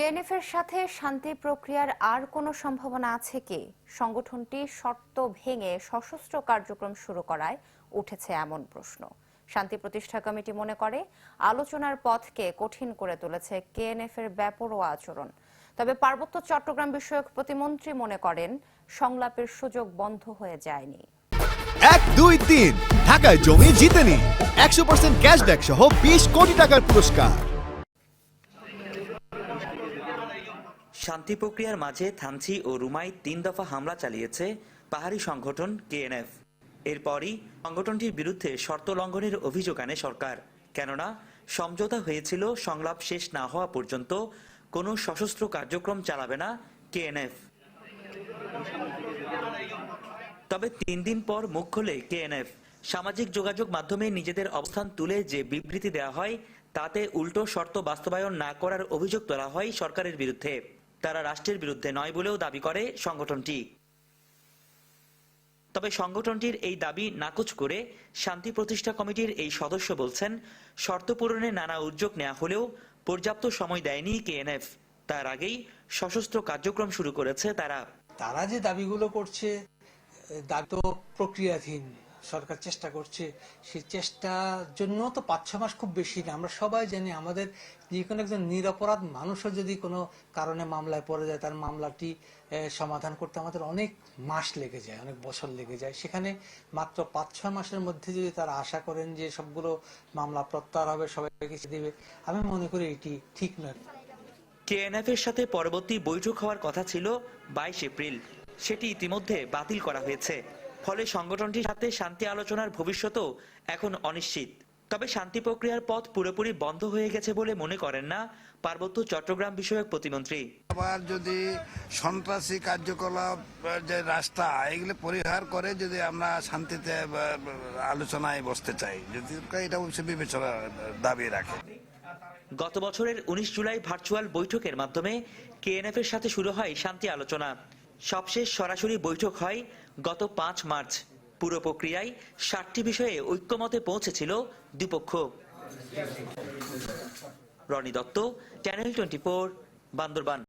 KNF এর সাথে শান্তি প্রক্রিয়ার আর কোনো সম্ভাবনা আছে কি? সংগঠনটি শর্ত ভেঙে সশস্ত্র কার্যক্রম শুরু করায় উঠেছে এমন প্রশ্ন। শান্তি প্রতিষ্ঠা কমিটি মনে করে, আলোচনার পথকে কঠিন করে তুলেছে কেএনএফ এর বেপরোয়া আচরণ। তবে পার্বত্য চট্টগ্রাম বিষয়ক প্রতিমন্ত্রী মনে করেন, সংলাপের সুযোগ বন্ধ হয়ে যায়নি। এক, দুই, তিন। ঢাকায় জমি জিতেনি। একশো পার্সেন্ট ক্যাশব্যাক সহ বিশ কোটি টাকার পুরস্কার। শান্তি প্রক্রিয়ার মাঝে থানচি ও রুমাই তিন দফা হামলা চালিয়েছে পাহাড়ি সংগঠন কেএনএফ। এরপরই সংগঠনটির বিরুদ্ধে শর্ত লঙ্ঘনের অভিযোগ আনে সরকার। কেননা, সমঝোতা হয়েছিল, সংলাপ শেষ না হওয়া পর্যন্ত কোনো সশস্ত্র কার্যক্রম চালাবে না কেএনএফ। তবে তিন দিন পর মুখ খোলে কেএনএফ। সামাজিক যোগাযোগ মাধ্যমে নিজেদের অবস্থান তুলে যে বিবৃতি দেওয়া হয়, তাতে উল্টো শর্ত বাস্তবায়ন না করার অভিযোগ তোলা হয় সরকারের বিরুদ্ধে। তারা রাষ্ট্রের বিরুদ্ধে নয় বলেও দাবি করে সংগঠনটি। তবে সংগঠনটির এই দাবি নাকচ করে শান্তি প্রতিষ্ঠা কমিটির এই সদস্য বলছেন, শর্ত পূরণে নানা উদ্যোগ নেওয়া হলেও পর্যাপ্ত সময় দেয়নি কেএনএফ। তার আগেই সশস্ত্র কার্যক্রম শুরু করেছে তারা। তারা যে দাবিগুলো করছে দাবি তো প্রক্রিয়াধীন। সরকার চেষ্টা করছে, সেই চেষ্টার জন্য তো পাঁচ ছ মাস খুব বেশি না। আমরা সবাই জানি আমাদের যে কোনো একজন নিরপরাধ মানুষও যদি কোনো কারণে মামলায় পড়ে যায়, তার মামলাটি সমাধান করতে আমাদের অনেক মাস লেগে যায়, অনেক বছর লেগে যায়। সেখানে মাত্র পাঁচ ছয় মাসের মধ্যে যদি তারা আশা করেন যে সবগুলো মামলা প্রত্যাহার হবে, সবাইকে দেবে, আমি মনে করি এটি ঠিক নয়। কেএনএফ এর সাথে পরবর্তী বৈঠক হওয়ার কথা ছিল বাইশ এপ্রিল। সেটি ইতিমধ্যে বাতিল করা হয়েছে। ফলে সংগঠনটির সাথে শান্তি আলোচনার ভবিষ্যতও এখন অনিশ্চিত। তবে শান্তি প্রক্রিয়ার পথ পুরোপুরি বন্ধ হয়ে গেছে বলে মনে করেন না পার্বত্য চট্টগ্রাম বিষয়ক প্রতিমন্ত্রী। আবার যদি সন্ত্রাসী কার্যকলাপ যে রাস্তা এগুলো পরিহার করে যদি আমরা শান্তিতে আলোচনায় বসতে চাই যদি এটা অবশ্যই বিবেচনা দাবি রাখে। গত বছরের উনিশ জুলাই ভার্চুয়াল বৈঠকের মাধ্যমে কেএনএফ এর সাথে শুরু হয় শান্তি আলোচনা। সবশেষ সরাসরি বৈঠক হয় গত পাঁচ মার্চ। পুরো প্রক্রিয়ায় ষাটটি বিষয়ে ঐক্যমতে পৌঁছেছিল দুপক্ষ। Roni Dutta channel twenty Bandarban.